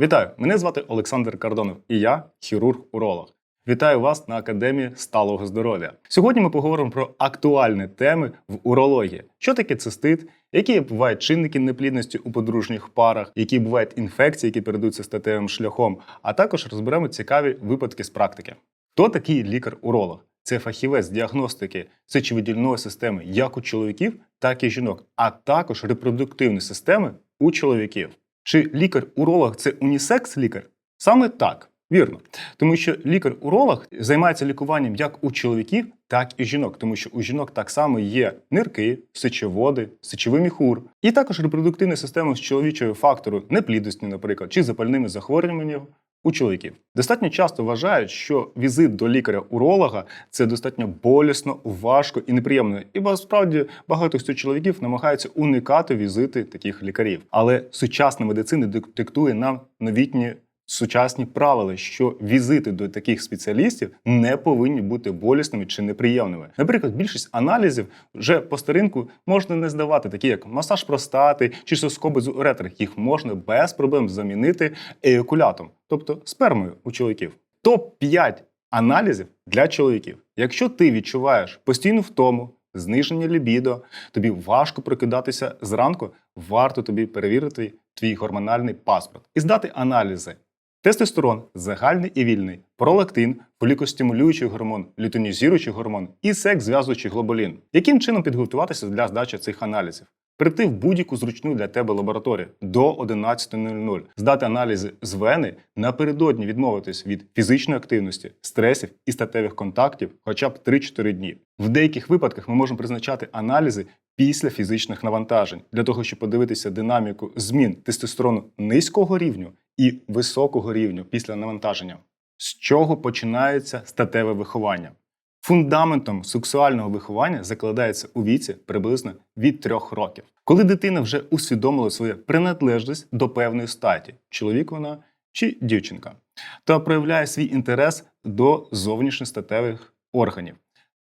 Вітаю! Мене звати Олександр Кардонов і я хірург-уролог. Вітаю вас на Академії сталого здоров'я. Сьогодні ми поговоримо про актуальні теми в урології. Що таке цистит, які бувають чинники неплідності у подружніх парах, які бувають інфекції, які передаються статевим шляхом, а також розберемо цікаві випадки з практики. Хто такий лікар-уролог? Це фахівець діагностики сечовидільної системи як у чоловіків, так і жінок, а також репродуктивної системи у чоловіків. Чи лікар-уролог це унісекс-лікар? Саме так. Вірно, тому що лікар-уролог займається лікуванням як у чоловіків, так і жінок, тому що у жінок так само є нирки, сечоводи, сечовий міхур, і також репродуктивна система з чоловічого фактору неплідності, наприклад, чи запальними захворюваннями у чоловіків. Достатньо часто вважають, що візит до лікаря-уролога це достатньо болісно, важко і неприємно. І насправді багато хто чоловіків намагаються уникати візити таких лікарів. Але сучасна медицина дик- диктує нам новітні сучасні правила, що візити до таких спеціалістів не повинні бути болісними чи неприємними. Наприклад, більшість аналізів вже по старинку можна не здавати, такі як масаж простати чи соскоби з уретри. Їх можна без проблем замінити еякулятом, тобто спермою у чоловіків. Топ 5 аналізів для чоловіків. Якщо ти відчуваєш постійну втому, зниження лібідо, тобі важко прокидатися зранку, варто тобі перевірити твій гормональний паспорт і здати аналізи. Тестостерон загальний і вільний, пролактин, фолікостимулюючий гормон, лютонізуючий гормон і секс-зв'язуючий глобулін. Яким чином підготуватися для здачі цих аналізів? Прийти в будь-яку зручну для тебе лабораторію до 11.00, здати аналізи з вени, напередодні відмовитись від фізичної активності, стресів і статевих контактів хоча б 3-4 дні. В деяких випадках ми можемо призначати аналізи після фізичних навантажень для того, щоб подивитися динаміку змін тестостерону низького рівню і високого рівню після навантаження. З чого починається статеве виховання? Фундаментом сексуального виховання закладається у віці приблизно від трьох років, коли дитина вже усвідомила свою приналежність до певної статі, чоловік вона чи дівчинка, та проявляє свій інтерес до зовнішніх статевих органів.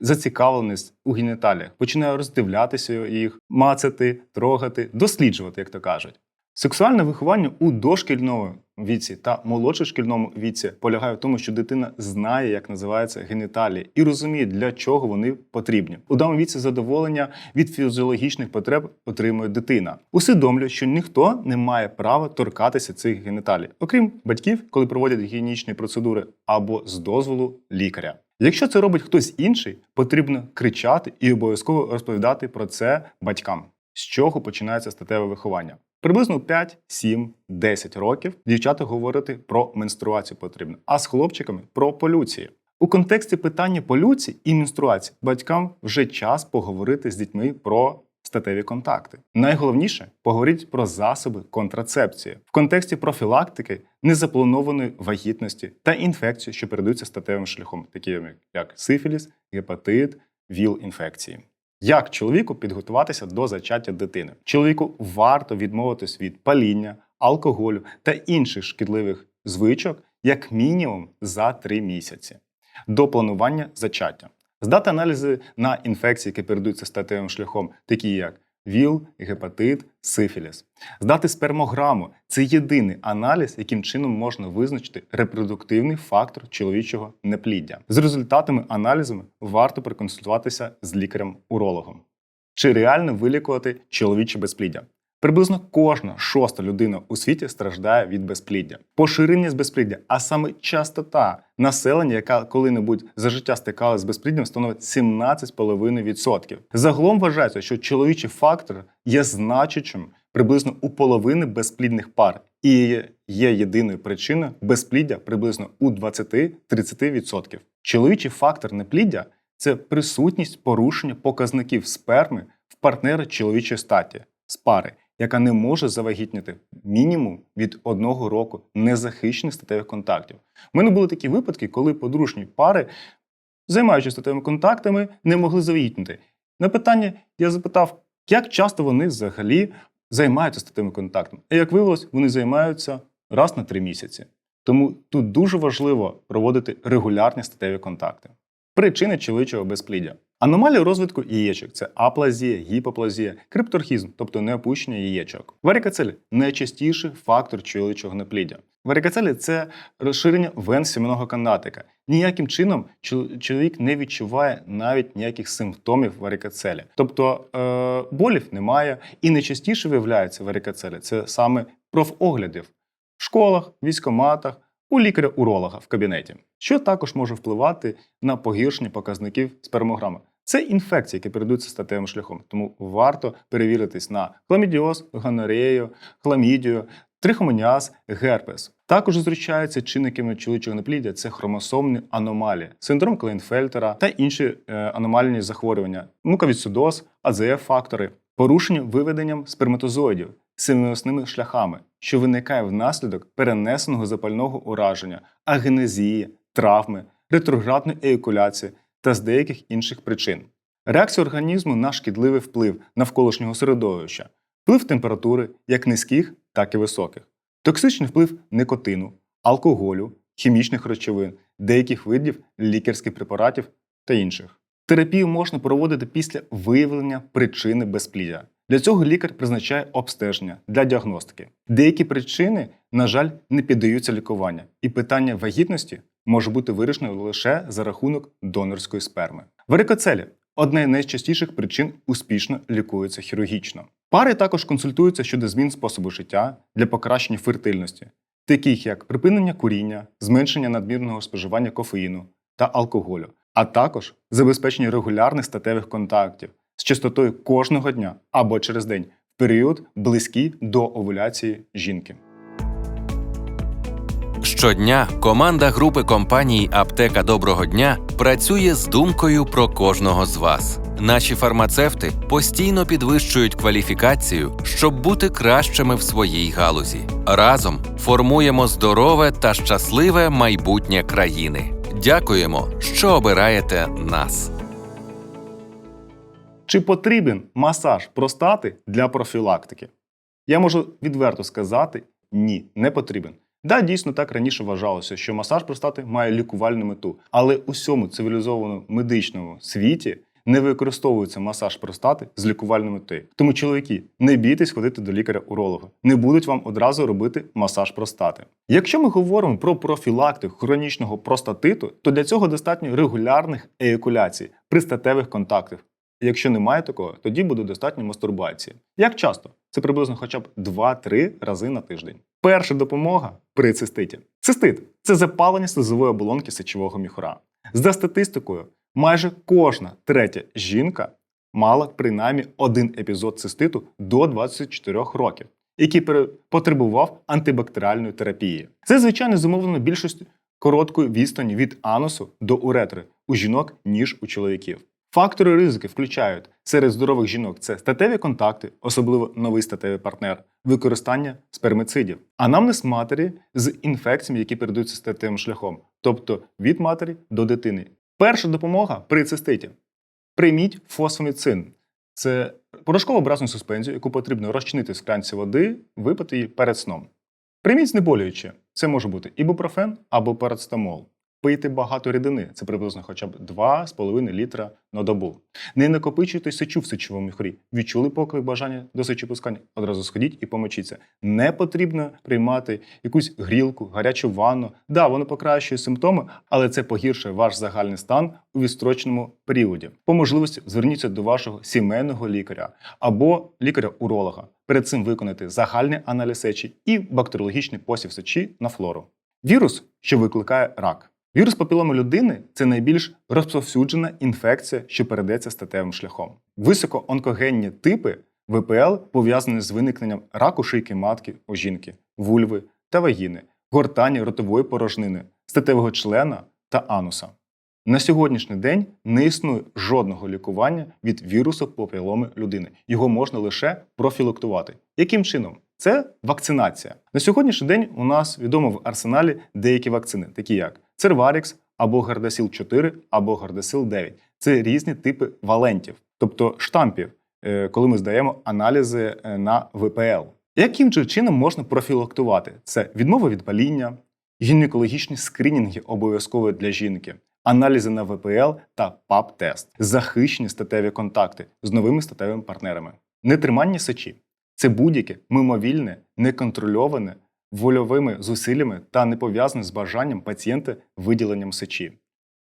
Зацікавленість у геніталіях, починає роздивлятися їх, мацати, трогати, досліджувати, як то кажуть. Сексуальне виховання у дошкільному віці та молодшошкільному віці полягає в тому, що дитина знає, як називаються геніталії, і розуміє, для чого вони потрібні. У даному віці задоволення від фізіологічних потреб отримує дитина. Усвідомлює, що ніхто не має права торкатися цих геніталій, окрім батьків, коли проводять гігієнічні процедури, або з дозволу лікаря. Якщо це робить хтось інший, потрібно кричати і обов'язково розповідати про це батькам. З чого починається статеве виховання? Приблизно 5, 7, 10 років дівчата говорити про менструацію потрібно, а з хлопчиками про полюції. У контексті питання полюції і менструації батькам вже час поговорити з дітьми про статеві контакти. Найголовніше поговоріть про засоби контрацепції в контексті профілактики незапланованої вагітності та інфекцій, що передаються статевим шляхом, такі як сифіліс, гепатит, ВІЛ-інфекції. Як чоловіку підготуватися до зачаття дитини? Чоловіку варто відмовитись від паління, алкоголю та інших шкідливих звичок як мінімум за 3 місяці до планування зачаття. Здати аналізи на інфекції, які передаються статевим шляхом, такі як ВІЛ, гепатит, сифіліс. Здати спермограму це єдиний аналіз, яким чином можна визначити репродуктивний фактор чоловічого непліддя. З результатами аналізами варто проконсультуватися з лікарем-урологом. Чи реально вилікувати чоловіче безпліддя? Приблизно кожна шоста людина у світі страждає від безпліддя. Поширення з безпліддя, а саме частота населення, яка коли-небудь за життя стикалася з безпліддям, становить 17,5%. Загалом вважається, що чоловічий фактор є значущим приблизно у половини безплідних пар і є єдиною причиною безпліддя приблизно у 20-30%. Чоловічий фактор непліддя це присутність порушення показників сперми в партнера чоловічої статі з пари, яка не може завагітніти мінімум від одного року незахищених статевих контактів. У мене були такі випадки, коли подружні пари, займаючись статевими контактами, не могли завагітніти. На питання я запитав, як часто вони взагалі займаються статевими контактами. І як виявилось, вони займаються раз на три місяці. Тому тут дуже важливо проводити регулярні статеві контакти. Причини чоловічого безпліддя. Аномалії розвитку яєчок це аплазія, гіпоплазія, крипторхізм, тобто неопущення яєчок. Варикоцелі – найчастіший фактор чоловічого непліддя. Варикоцелі – це розширення вен сімейного канатика. Ніяким чином чоловік не відчуває навіть ніяких симптомів варикоцелі. Тобто е- болів немає, і найчастіше виявляється варикоцелі – це саме профоглядів в школах, військоматах, у лікаря-уролога в кабінеті, що також може впливати на погіршення показників спермограми. Це інфекції, які передаються статевим шляхом, тому варто перевіритись на хламідіоз, гонорею, хламідію, трихомоніаз, герпес. Також зустрічаються чинниками чоловічого непліддя це хромосомні аномалії, синдром Клейнфельтера та інші е, аномальні захворювання, муковісцидоз, АЗФ-фактори, порушення виведенням сперматозоїдів сімейносними шляхами, що виникає внаслідок перенесеного запального ураження, агенезії, травми, ретроградної еякуляції та з деяких інших причин. Реакція організму на шкідливий вплив навколишнього середовища, вплив температури як низьких, так і високих, токсичний вплив никотину, алкоголю, хімічних речовин, деяких видів лікарських препаратів та інших. Терапію можна проводити після виявлення причини безпліддя. Для цього лікар призначає обстеження для діагностики. Деякі причини, на жаль, не піддаються лікуванню, і питання вагітності може бути вирішено лише за рахунок донорської сперми. Варикоцелі одна з найчастіших причин успішно лікується хірургічно. Пари також консультуються щодо змін способу життя для покращення фертильності, таких як припинення куріння, зменшення надмірного споживання кофеїну та алкоголю, а також забезпечення регулярних статевих контактів з частотою кожного дня або через день в період близький до овуляції жінки. Щодня команда групи компаній Аптека Доброго дня працює з думкою про кожного з вас. Наші фармацевти постійно підвищують кваліфікацію, щоб бути кращими в своїй галузі. Разом формуємо здорове та щасливе майбутнє країни. Дякуємо, що обираєте нас. Чи потрібен масаж простати для профілактики? Я можу відверто сказати: ні, не потрібен. Да, дійсно так раніше вважалося, що масаж простати має лікувальну мету, але у всьому цивілізованому медичному світі не використовується масаж простати з лікувальною метою. Тому, чоловіки, не бійтесь ходити до лікаря-уролога. Не будуть вам одразу робити масаж простати. Якщо ми говоримо про профілактику хронічного простатиту, то для цього достатньо регулярних еякуляцій при статевих контактах. Якщо немає такого, тоді буде достатньо мастурбації. Як часто? Це приблизно хоча б 2-3 рази на тиждень. Перша допомога при циститі. Цистит це запалення слизової оболонки сечового міхура. За статистикою, майже кожна третя жінка мала принаймні один епізод циститу до 24 років, який потребував антибактеріальної терапії. Це, звичайно, зумовлено більшістю короткої відстані від анусу до уретри у жінок, ніж у чоловіків. Фактори ризики включають серед здорових жінок це статеві контакти, особливо новий статевий партнер, використання спермицидів, анамнез матері з інфекціями, які передаються статевим шляхом, тобто від матері до дитини. Перша допомога при циститі. Прийміть фосфоміцин. Це порошково бразну суспензію, яку потрібно розчинити в склянці води, випити її перед сном. Прийміть знеболююче. Це може бути ібупрофен або парацетамол. Пийте багато рідини, це приблизно хоча б 2,5 літра на добу. Не накопичуйте сечу в сечовому міхурі. Відчули поклик бажання до сечопускання, одразу сходіть і помочіться. Не потрібно приймати якусь грілку, гарячу ванну. Да, воно покращує симптоми, але це погіршує ваш загальний стан у відстроченому періоді. По можливості зверніться до вашого сімейного лікаря або лікаря-уролога. Перед цим виконати загальний аналіз сечі і бактеріологічний посів сечі на флору. Вірус, що викликає рак. Вірус папіломи людини це найбільш розповсюджена інфекція, що передається статевим шляхом. Високоонкогенні типи ВПЛ пов'язані з виникненням раку шийки матки у жінки, вульви та вагіни, гортані ротової порожнини, статевого члена та ануса. На сьогоднішній день не існує жодного лікування від вірусу папіломи людини. Його можна лише профілактувати. Яким чином? Це вакцинація. На сьогоднішній день у нас відомо в арсеналі деякі вакцини, такі як Cervarix або Gardasil 4 або Gardasil 9. Це різні типи валентів, тобто штампів, е, коли ми здаємо аналізи е, на ВПЛ. Яким же чином можна профілактувати? Це відмова від паління, гінекологічні скринінги обов'язково для жінки, аналізи на ВПЛ та ПАП-тест, захищені статеві контакти з новими статевими партнерами. Нетримання сечі це будь-яке мимовільне, неконтрольоване вольовими зусиллями та не пов'язане з бажанням пацієнта виділенням сечі.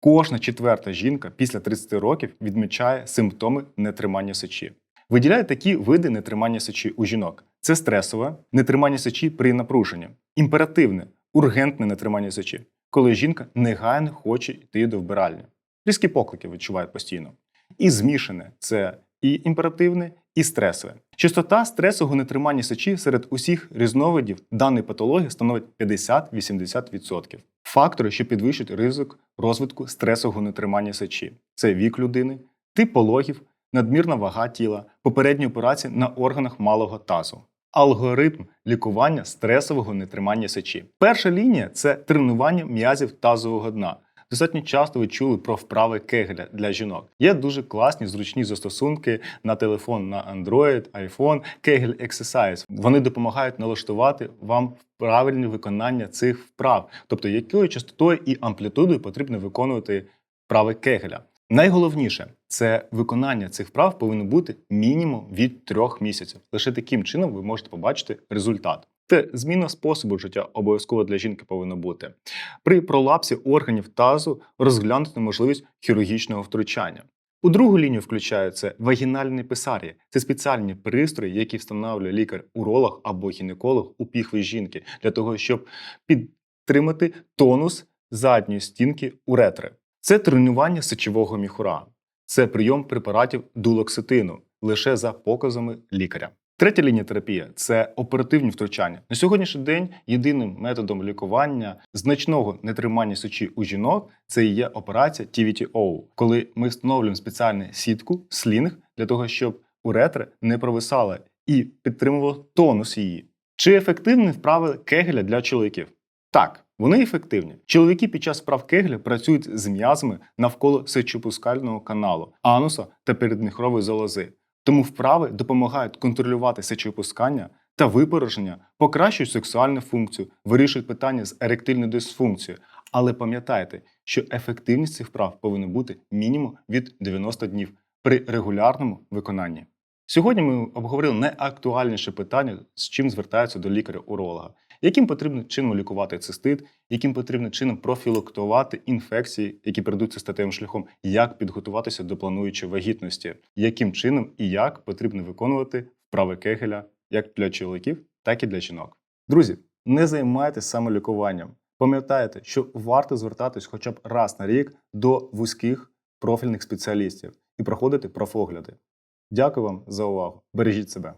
Кожна четверта жінка після 30 років відмічає симптоми нетримання сечі. Виділяють такі види нетримання сечі у жінок: це стресове нетримання сечі при напруженні, імперативне, ургентне нетримання сечі, коли жінка негайно хоче йти до вбиральні. Різкі поклики відчувають постійно. І змішане це і імперативне, і стресове. Частота стресового нетримання сечі серед усіх різновидів даної патології становить 50-80%. Фактори, що підвищують ризик розвитку стресового нетримання сечі, це вік людини, тип пологів, надмірна вага тіла, попередні операції на органах малого тазу. Алгоритм лікування стресового нетримання сечі. Перша лінія це тренування м'язів тазового дна. Достатньо часто ви чули про вправи Кегеля для жінок. Є дуже класні зручні застосунки на телефон на Android, iPhone, Kegel Exercise. Вони допомагають налаштувати вам правильне виконання цих вправ, тобто якою частотою і амплітудою потрібно виконувати вправи Кегеля. Найголовніше це виконання цих вправ повинно бути мінімум від трьох місяців. Лише таким чином ви можете побачити результат. Це зміна способу життя обов'язково для жінки повинна бути. При пролапсі органів тазу розглянути можливість хірургічного втручання. У другу лінію включаються вагінальні писарі. Це спеціальні пристрої, які встановлює лікар-уролог або гінеколог у піхві жінки для того, щоб підтримати тонус задньої стінки уретри. Це тренування сечового міхура. Це прийом препаратів дулокситину лише за показами лікаря. Третя лінія терапії це оперативні втручання. На сьогоднішній день єдиним методом лікування значного нетримання сечі у жінок це і є операція TVTO, коли ми встановлюємо спеціальну сітку, слінг для того, щоб уретра не провисала і підтримувала тонус її. Чи ефективні вправи Кегеля для чоловіків? Так, вони ефективні. Чоловіки під час вправ Кегеля працюють з м'язами навколо сечопускального каналу, ануса та передміхрової залози. Тому вправи допомагають контролювати сечопускання та випорожнення, покращують сексуальну функцію, вирішують питання з еректильною дисфункцією. Але пам'ятайте, що ефективність цих вправ повинна бути мінімум від 90 днів при регулярному виконанні. Сьогодні ми обговорили найактуальніше питання, з чим звертаються до лікаря-уролога, яким потрібно чином лікувати цистит, яким потрібно чином профілактувати інфекції, які передуться статевим шляхом, як підготуватися до плануючої вагітності, яким чином і як потрібно виконувати вправи Кегеля як для чоловіків, так і для жінок. Друзі, не займайтеся самолікуванням. Пам'ятайте, що варто звертатись хоча б раз на рік до вузьких профільних спеціалістів і проходити профогляди. Дякую вам за увагу. Бережіть себе.